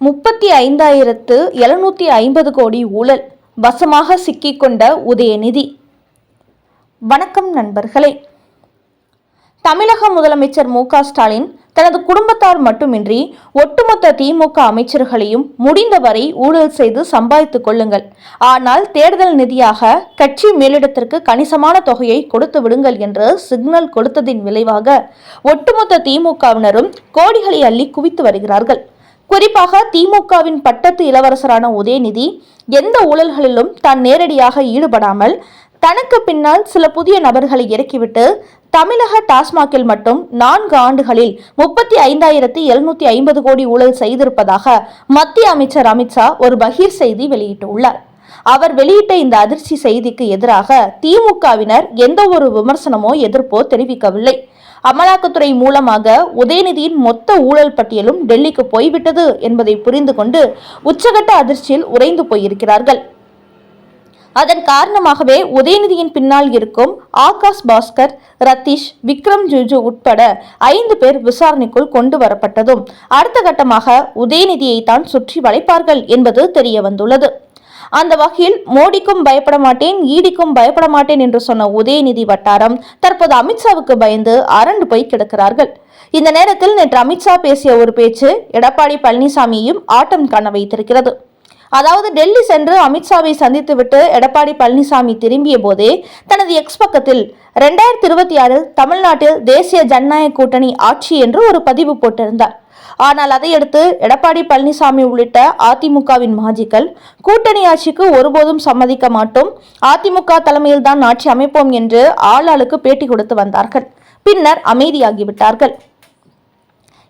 முப்பத்தி ஐந்தாயிரத்து எழுநூற்றி ஐம்பது கோடி ஊழல் வசமாக சிக்கிக்கொண்ட உதயநிதி. வணக்கம் நண்பர்களே. தமிழக முதலமைச்சர் மு ஸ்டாலின் தனது குடும்பத்தார் மட்டுமின்றி ஒட்டுமொத்த திமுக அமைச்சர்களையும் முடிந்தவரை ஊழல் செய்து சம்பாதித்துக் கொள்ளுங்கள். ஆனால் தேர்தல் நிதியாக கட்சி மேலிடத்திற்கு கணிசமான தொகையை கொடுத்து விடுங்கள் என்று சிக்னல் கொடுத்ததின் விளைவாக ஒட்டுமொத்த திமுகவினரும் கோடிகளை அள்ளி குவித்து வருகிறார்கள். குறிப்பாக திமுகவின் பட்டத்து இளவரசரான உதயநிதி எந்த ஊழல்களிலும் தான் நேரடியாக ஈடுபடாமல் தனக்கு பின்னால் சில புதிய நபர்களை இறக்கிவிட்டு தமிழக டாஸ்மாகில் மட்டும் நான்கு ஆண்டுகளில் முப்பத்தி ஐந்தாயிரத்தி எழுநூத்தி ஐம்பது கோடி ஊழல் செய்திருப்பதாக மத்திய அமைச்சர் அமித்ஷா ஒரு பகீர் செய்தி வெளியிட்டுள்ளார். அவர் வெளியிட்ட இந்த அதிர்ச்சி செய்திக்கு எதிராக திமுகவினர் எந்த ஒரு விமர்சனமோ எதிர்ப்போ தெரிவிக்கவில்லை. அமலாக்கத்துறை மூலமாக உதயநிதியின் மொத்த ஊழல் பட்டியலும் டெல்லிக்கு போய்விட்டது என்பதை புரிந்து கொண்டு உச்சகட்ட அதிர்ச்சியில் உறைந்து போயிருக்கிறார்கள். அதன் காரணமாகவே உதயநிதியின் பின்னால் இருக்கும் ஆகாஷ் பாஸ்கர் ரத்தீஷ் விக்ரம் ஜுஜு உட்பட ஐந்து பேர் விசாரணைக்குள் கொண்டு வரப்பட்டதும் அடுத்த கட்டமாக உதயநிதியை தான் சுற்றி வளைப்பார்கள் என்பது தெரிய வந்துள்ளது அந்த வகையில் மோடிக்கும் பயப்பட மாட்டேன் ஈடிக்கும் பயப்பட மாட்டேன் என்று சொன்ன உதயநிதி வட்டாரம் தற்போது அமித்ஷாவுக்கு பயந்து அரண்டு போய் கிடக்கிறார்கள். இந்த நேரத்தில் நேற்று அமித்ஷா பேசிய ஒரு பேச்சு எடப்பாடி பழனிசாமியையும் ஆட்டம் காண வைத்திருக்கிறது. அதாவது டெல்லி சென்று அமித்ஷாவை சந்தித்துவிட்டு எடப்பாடி பழனிசாமி திரும்பிய போதே தனது எக்ஸ் பக்கத்தில் ரெண்டாயிரத்தி இருபத்தி ஆறில் தமிழ்நாட்டில் தேசிய ஜனநாயக கூட்டணி ஆட்சி என்று ஒரு பதிவு போட்டிருந்தார். ஆனால் அதையடுத்து எடப்பாடி பழனிசாமி உள்ளிட்ட அதிமுகவின் மாஜிக்கள் கூட்டணி ஆட்சிக்கு ஒருபோதும் சம்மதிக்க மாட்டோம். அதிமுக தலைமையில் தான் ஆட்சி அமைப்போம் என்று ஆளாளுக்கு பேட்டி கொடுத்து வந்தார்கள். பின்னர் அமைதியாகிவிட்டார்கள்.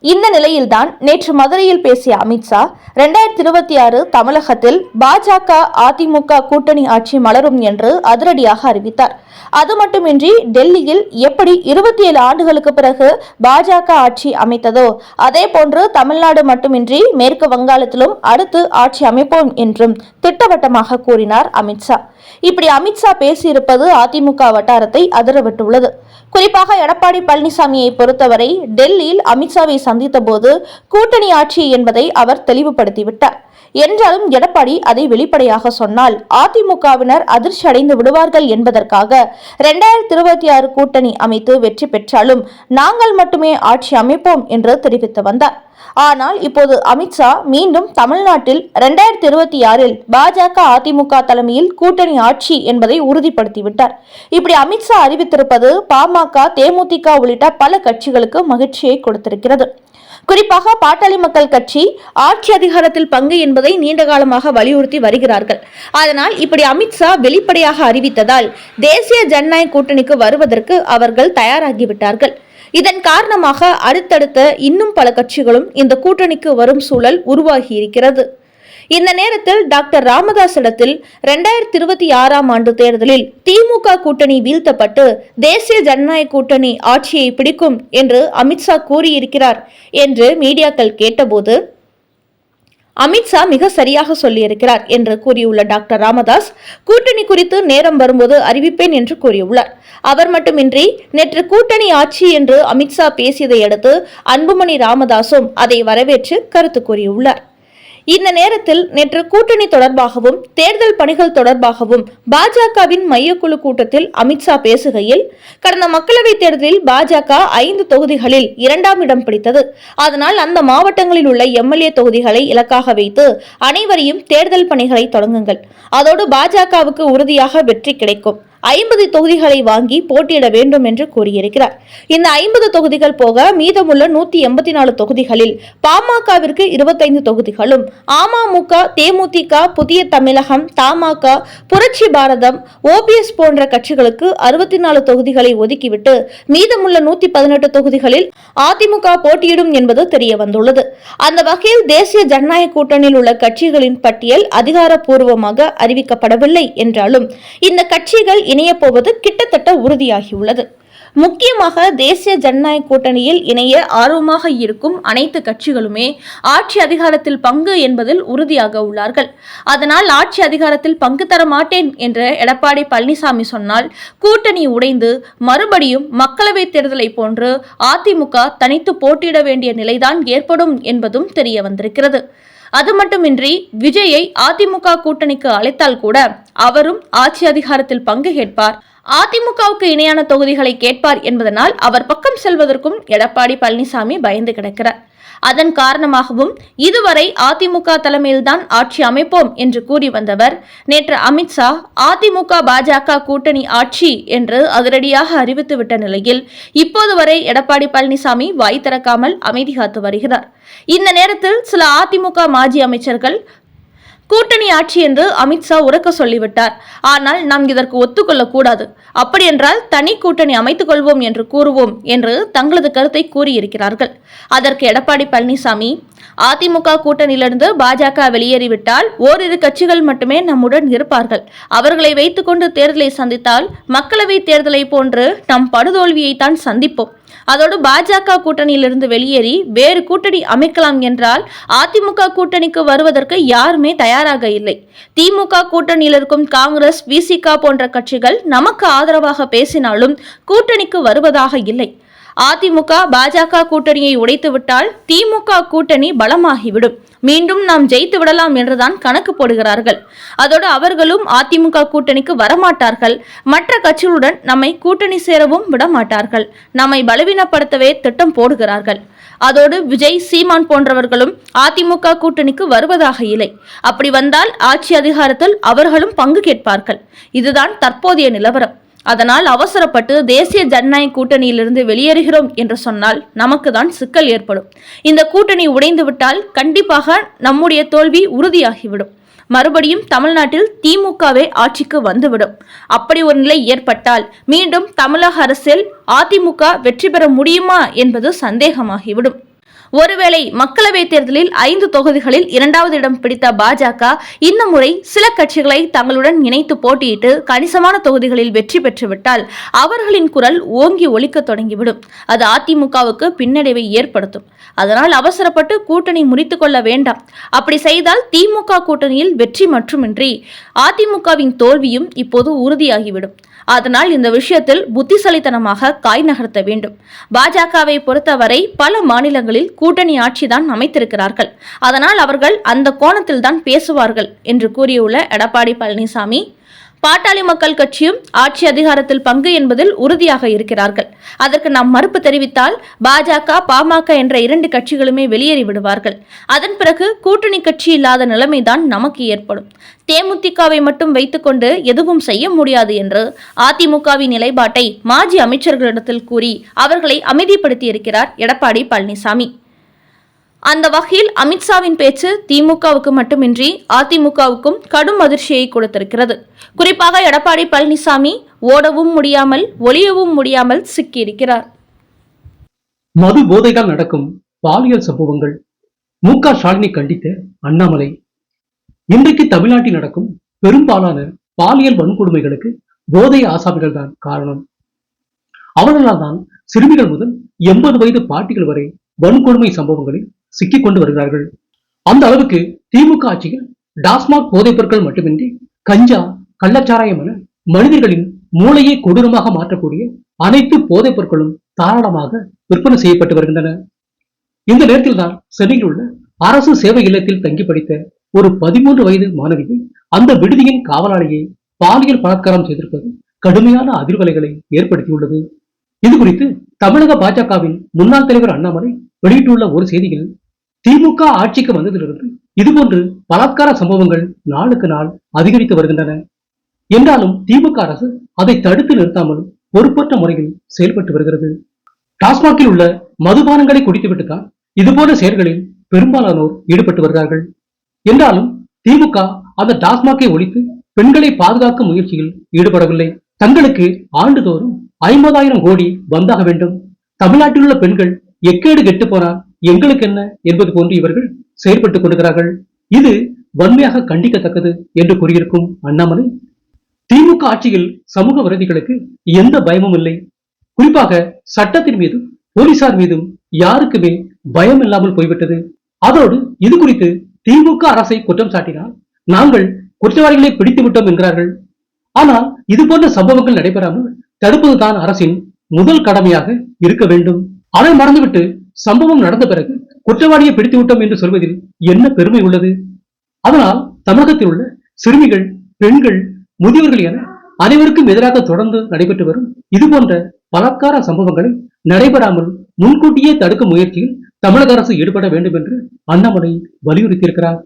இந்த நிலையில்தான் நேற்று மதுரையில் பேசிய அமித்ஷா ரெண்டாயிரத்தி இருபத்தி ஆறு தமிழகத்தில் பாஜக அதிமுக கூட்டணி ஆட்சி மலரும் என்று அதிரடியாக அறிவித்தார். அது மட்டுமின்றி டெல்லியில் எப்படி இருபத்தி ஏழு ஆண்டுகளுக்கு பிறகு பாஜக ஆட்சி அமைத்ததோ அதே போன்று தமிழ்நாடு மட்டுமின்றி மேற்கு வங்காளத்திலும் அடுத்து ஆட்சி அமைப்போம் என்றும் திட்டவட்டமாக கூறினார் அமித்ஷா இப்படி அமித்ஷா பேசியிருப்பது அதிமுக வட்டாரத்தை அதிரவிட்டுள்ளது. குறிப்பாக எடப்பாடி பழனிசாமியை பொறுத்தவரை டெல்லியில் அமித்ஷாவை சந்தித்த போது கூட்டணி ஆட்சி என்பதை அவர் தெளிவுபடுத்திவிட்டார். என்றாலும் எடப்பாடி அதை வெளிப்படையாக சொன்னால் அதிமுகவினர் அதிர்ச்சி அடைந்து விடுவார்கள் என்பதற்காக இரண்டாயிரத்தி இருபத்தி ஆறு கூட்டணி அமைத்து வெற்றி பெற்றாலும் நாங்கள் மட்டுமே ஆட்சி அமைப்போம் என்று தெரிவித்து வந்தார். ஆனால் இப்போது அமித்ஷா மீண்டும் தமிழ்நாட்டில் இரண்டாயிரத்தி இருபத்தி ஆறில் பாஜக அதிமுக தலைமையில் கூட்டணி ஆட்சி என்பதை உறுதிப்படுத்திவிட்டார். இப்படி அமித்ஷா அறிவித்திருப்பது பாமக பாமக தேமுதிக உள்ளிட்ட பல கட்சிகளுக்கு மகிழ்ச்சியை கொடுத்திருக்கிறது. குறிப்பாக பாட்டாளி மக்கள் கட்சி ஆட்சி அதிகாரத்தில் பங்கு என்பதை நீண்ட காலமாக வலியுறுத்தி வருகிறார்கள். அதனால் இப்படி அமித்ஷா வெளிப்படையாக அறிவித்ததால் தேசிய ஜனநாயக கூட்டணிக்கு வருவதற்கு அவர்கள் தயாராகிவிட்டார்கள். இதன் காரணமாக அடுத்தடுத்த இன்னும் பல கட்சிகளும் இந்த கூட்டணிக்கு வரும் சூழல் உருவாகியிருக்கிறது. இந்த நேரத்தில் டாக்டர் ராமதாஸ் இடத்தில் இரண்டாயிரத்தி இருபத்தி ஆறாம் ஆண்டு தேர்தலில் திமுக கூட்டணி வீழ்த்தப்பட்டு தேசிய ஜனநாயக கூட்டணி ஆட்சியை பிடிக்கும் என்று அமித்ஷா கூறியிருக்கிறார் என்று மீடியாக்கள் கேட்டபோது அமித்ஷா மிக சரியாக சொல்லியிருக்கிறார் என்று கூறியுள்ள டாக்டர் ராமதாஸ் கூட்டணி குறித்து நேரம் வரும்போது அறிவிப்பேன் என்று கூறியுள்ளார். அவர் மட்டுமின்றி நேற்று கூட்டணி ஆட்சி என்று அமித்ஷா பேசியதை அடுத்து அன்புமணி ராமதாஸும் அதை வரவேற்று கருத்து கூறியுள்ளார். இந்த நேரத்தில் நேற்று கூட்டணி தொடர்பாகவும் தேர்தல் பணிகள் தொடர்பாகவும் பாஜகவின் மையக்குழு கூட்டத்தில் அமித்ஷா பேசுகையில் கடந்த மக்களவைத் தேர்தலில் பாஜக ஐந்து தொகுதிகளில் இரண்டாம் இடம் பிடித்தது. அதனால் அந்த மாவட்டங்களில் உள்ள எம்எல்ஏ தொகுதிகளை இலக்காக வைத்து அனைவரையும் தேர்தல் பணிகளை தொடங்குங்கள். அதோடு பாஜகவுக்கு உறுதியாக வெற்றி கிடைக்கும். ஐம்பது தொகுதிகளை வாங்கி போட்டியிட வேண்டும் என்று கூறியிருக்கிறார். இந்த ஐம்பது தொகுதிகள் போக மீதமுள்ள நூத்தி எண்பத்தி நாலு தொகுதிகளில் பாமகவிற்கு இருபத்தைந்து தொகுதிகளும் அமமுக தேமுதிக புதிய தமிழகம் தமாக புரட்சி பாரதம் ஓபிஎஸ் போன்ற கட்சிகளுக்கு அறுபத்தி நாலு தொகுதிகளை ஒதுக்கிவிட்டு மீதமுள்ள நூத்தி பதினெட்டு தொகுதிகளில் அதிமுக போட்டியிடும் என்பது தெரிய வந்துள்ளது அந்த வகையில் தேசிய ஜனநாயக கூட்டணியில் உள்ள கட்சிகளின் பட்டியல் அதிகாரப்பூர்வமாக அறிவிக்கப்படவில்லை என்றாலும் இந்த கட்சிகள் இணையப்போவது கிட்டத்தட்ட உறுதியாகியுள்ளது. முக்கியமாக தேசிய ஜனநாயக கூட்டணியில் இணைய ஆர்வமாக இருக்கும் அனைத்து கட்சிகளுமே ஆட்சி அதிகாரத்தில் பங்கு என்பதில் உறுதியாக உள்ளார்கள். அதனால் ஆட்சி அதிகாரத்தில் பங்கு தர மாட்டேன் என்ற எடப்பாடி பழனிசாமி சொன்னால் கூட்டணி உடைந்து மறுபடியும் மக்களவைத் தேர்தலை போன்று அதிமுக தனித்து போட்டியிட வேண்டிய நிலைதான் ஏற்படும் என்பதும் தெரிய வந்திருக்கிறது. அது மட்டுமின்றி விஜயை அதிமுக கூட்டணிக்கு அழைத்தால் கூட அவரும் ஆட்சி அதிகாரத்தில் பங்கு கேட்பார். அதிமுகவுக்கு இணையான தொகுதிகளை கேட்பார் என்பதனால் அவர் பக்கம் செல்வதற்கும் எடப்பாடி பழனிசாமி பயந்து கிடக்கிறார். அதன் காரணமாகவும் இதுவரை அதிமுக தலைமையில்தான் ஆட்சி அமைப்போம் என்று கூறி வந்தவர். நேற்று அமித்ஷா அதிமுக பாஜக கூட்டணி ஆட்சி என்று அதிரடியாக அறிவித்துவிட்ட நிலையில் இப்போது வரை எடப்பாடி பழனிசாமி வாய் திறக்காமல் அமைதி காத்து வருகிறார். இந்த நேரத்தில் சில அதிமுக மாஜி அமைச்சர்கள் கூட்டணி ஆட்சி என்று அமித்ஷா உறக்க சொல்லிவிட்டார். ஆனால் நாம் இதற்கு ஒத்துக்கொள்ளக்கூடாது. அப்படியென்றால் தனி கூட்டணி அமைத்துக் கொள்வோம் என்று கூறுவோம் என்று தங்களது கருத்தை கூறியிருக்கிறார்கள். அதற்கு எடப்பாடி பழனிசாமி அதிமுக கூட்டணியிலிருந்து பாஜக வெளியேறிவிட்டால் ஓரிரு கட்சிகள் மட்டுமே நம்முடன் இருப்பார்கள். அவர்களை வைத்துக்கொண்டு தேர்தலை சந்தித்தால் மக்களவை தேர்தலை போன்று நம் படுதோல்வியைத்தான் சந்திப்போம். அதோடு பாஜக கூட்டணியிலிருந்து வெளியேறி வேறு கூட்டணி அமைக்கலாம் என்றால் அதிமுக கூட்டணிக்கு வருவதற்கு யாருமே தயாராக இல்லை. திமுக கூட்டணியில் இருக்கும் காங்கிரஸ் விசிகா போன்ற கட்சிகள் நமக்கு ஆதரவாக பேசினாலும் கூட்டணிக்கு வருவதாக இல்லை. அதிமுக பாஜக கூட்டணியை உடைத்துவிட்டால் திமுக கூட்டணி பலமாகிவிடும். மீண்டும் நாம் ஜெயித்து விடலாம் என்றுதான் கணக்கு போடுகிறார்கள். அதோடு அவர்களும் அதிமுக கூட்டணிக்கு வரமாட்டார்கள். மற்ற கட்சிகளுடன் நம்மை கூட்டணி சேரவும் விடமாட்டார்கள். நம்மை பலவீனப்படுத்தவே திட்டம் போடுகிறார்கள். அதோடு விஜய் சீமான் போன்றவர்களும் அதிமுக கூட்டணிக்கு வருவதாக இல்லை. அப்படி வந்தால் ஆட்சி அதிகாரத்தில் அவர்களும் பங்கு கேட்பார்கள். இதுதான் தற்போதைய நிலவரம். அதனால் அவசரப்பட்டு தேசிய ஜனநாயக கூட்டணியிலிருந்து வெளியேறுகிறோம் என்று சொன்னால் நமக்கு தான் சிக்கல் ஏற்படும். இந்த கூட்டணி உடைந்துவிட்டால் கண்டிப்பாக நம்முடைய தோல்வி உறுதியாகிவிடும். மறுபடியும் தமிழ்நாட்டில் திமுகவே ஆட்சிக்கு வந்துவிடும். அப்படி ஒரு நிலை ஏற்பட்டால் மீண்டும் தமிழக அரசில் அதிமுக வெற்றி பெற முடியுமா என்பது சந்தேகமாகிவிடும். ஒருவேளை மக்களவை தேர்தலில் ஐந்து தொகுதிகளில் இரண்டாவது இடம் பிடித்த பாஜக இந்த முறை சில கட்சிகளை தங்களுடன் இணைத்து போட்டியிட்டு கணிசமான தொகுதிகளில் வெற்றி பெற்றுவிட்டால் அவர்களின் குரல் ஓங்கி ஒழிக்க தொடங்கிவிடும். அது அதிமுகவுக்கு பின்னடைவை ஏற்படுத்தும். அதனால் அவசரப்பட்டு கூட்டணி முறித்துக் கொள்ள வேண்டாம். அப்படி செய்தால் திமுக கூட்டணியில் வெற்றி மட்டுமின்றி அதிமுகவின் தோல்வியும் இப்போது உறுதியாகிவிடும். அதனால் இந்த விஷயத்தில் புத்திசாலித்தனமாக காய் நகர்த்த வேண்டும். பாஜகவை பொறுத்தவரை பல மாநிலங்களில் கூட்டணி ஆட்சிதான் அமைத்திருக்கிறார்கள். அதனால் அவர்கள் அந்த கோணத்தில்தான் பேசுவார்கள் என்று கூறியுள்ள எடப்பாடி பழனிசாமி பாட்டாளி மக்கள் கட்சியும் ஆட்சி அதிகாரத்தில் பங்கு என்பதில் உறுதியாக இருக்கிறார்கள். அதற்கு நாம் மறுப்பு தெரிவித்தால் பாஜக பாமக என்ற இரண்டு கட்சிகளுமே வெளியேறி விடுவார்கள். அதன் பிறகு கூட்டணி கட்சி இல்லாத நிலைமைதான் நமக்கு ஏற்படும். தேமுதிகவை மட்டும் வைத்துக்கொண்டு எதுவும் செய்ய முடியாது என்று அதிமுகவின் நிலைப்பாட்டை மாஜி அமைச்சர்களிடத்தில் கூறி அவர்களை அமைதிப்படுத்தியிருக்கிறார் எடப்பாடி பழனிசாமி. அந்த வகையில் அமித்ஷாவின் பேச்சு திமுகவுக்கு மட்டுமின்றி அதிமுகவுக்கும் கடும் அதிர்ச்சியை கொடுத்திருக்கிறது. குறிப்பாக எடப்பாடி பழனிசாமி ஓடவும் முடியாமல் ஒளியவும் முடியாமல் சிக்கியிருக்கிறார். மது போதைகள் நடக்கும் பாலியல் சம்பவங்கள். மு க ஸ்டாலினை கண்டித்த அண்ணாமலை. இன்றைக்கு தமிழ்நாட்டில் நடக்கும் பெரும்பாலான பாலியல் வன்கொடுமைகளுக்கு போதை ஆசாமிகள் தான் காரணம். அவர்களால் தான் சிறுமிகள் முதல் எண்பது வயது பாட்டிகள் வரை வன்கொடுமை சம்பவங்களில் சிக்கிக் கொண்டு வருகிறார்கள். அந்த அளவுக்கு திமுக ஆட்சியில் டாஸ்மாக் போதைப் பொருட்கள் மட்டுமின்றி கஞ்சா கள்ளச்சாராயம் என மனிதர்களின் மூளையை கொடூரமாக மாற்றக்கூடிய அனைத்து போதைப் பொருட்களும் தாராளமாக விற்பனை செய்யப்பட்டு வருகின்றன. இந்த நேரத்தில் தான் சென்னையில் உள்ள அரசு சேவை இல்லத்தில் தங்கி படித்த ஒரு பதிமூன்று வயது மாணவியை அந்த விடுதியின் காவலாளியை பாலியல் பலாத்காரம் செய்திருப்பது கடுமையான அதிர்வலைகளை ஏற்படுத்தியுள்ளது. இது குறித்து தமிழக பாஜகவின் முன்னாள் தலைவர் அண்ணாமலை வெளியிட்டுள்ள ஒரு செய்தியில் திமுக ஆட்சிக்கு வந்ததிலிருந்து இதுபோன்று பலாத்கார சம்பவங்கள் நாளுக்கு நாள் அதிகரித்து வருகின்றன. என்றாலும் திமுக அரசு அதை தடுத்து நிறுத்தாமல் பொறுப்பற்ற முறையில் செயல்பட்டு வருகிறது. டாஸ்மாகில் உள்ள மதுபானங்களை குடித்துவிட்டு தான் இதுபோன்ற செயல்களில் பெரும்பாலானோர் ஈடுபட்டு வருகிறார்கள். என்றாலும் திமுக அந்த டாஸ்மாகை ஒழித்து பெண்களை பாதுகாக்கும் முயற்சியில் ஈடுபடவில்லை. தங்களுக்கு ஆண்டுதோறும் ஐம்பதாயிரம் கோடி வந்தாக வேண்டும். தமிழ்நாட்டில் உள்ள பெண்கள் எக்கேடு கெட்டு போனால் எங்களுக்கு என்ன என்பது போன்று இவர்கள் செயல்பட்டுக் கொண்டிருக்கிறார்கள். இது வன்மையாக கண்டிக்கத்தக்கது என்று கூறியிருக்கும் அண்ணாமலை. திமுக ஆட்சியில் சமூக விரோதிகளுக்கு எந்த பயமும் இல்லை. குறிப்பாக சட்டத்தின் மீதும் போலீசார் மீதும் யாருக்குமே பயம் இல்லாமல் போய்விட்டது. அதோடு இது குறித்து திமுக அரசை குற்றம் சாட்டினால் நாங்கள் குற்றவாளிகளை பிடித்து விட்டோம் என்கிறார்கள். ஆனால் இது போன்ற சம்பவங்கள் நடைபெறாமல் தடுப்பதுதான் அரசின் முதல் கடமையாக இருக்க வேண்டும். அதை மறந்துவிட்டு சம்பவம் நடந்த பிறகு குற்றவாளியை பிடித்து விட்டோம் என்று சொல்வதில் என்ன பெருமை உள்ளது? அதனால் தமிழகத்தில் உள்ள சிறுமிகள் பெண்கள் முதியவர்கள் என அனைவருக்கும் எதிராக தொடர்ந்து நடைபெற்று வரும் இதுபோன்ற பலாத்கார சம்பவங்களை நடைபெறாமல் முன்கூட்டியே தடுக்கும் முயற்சியில் தமிழக அரசு ஈடுபட வேண்டும் என்று அண்ணாமலை வலியுறுத்தியிருக்கிறார்.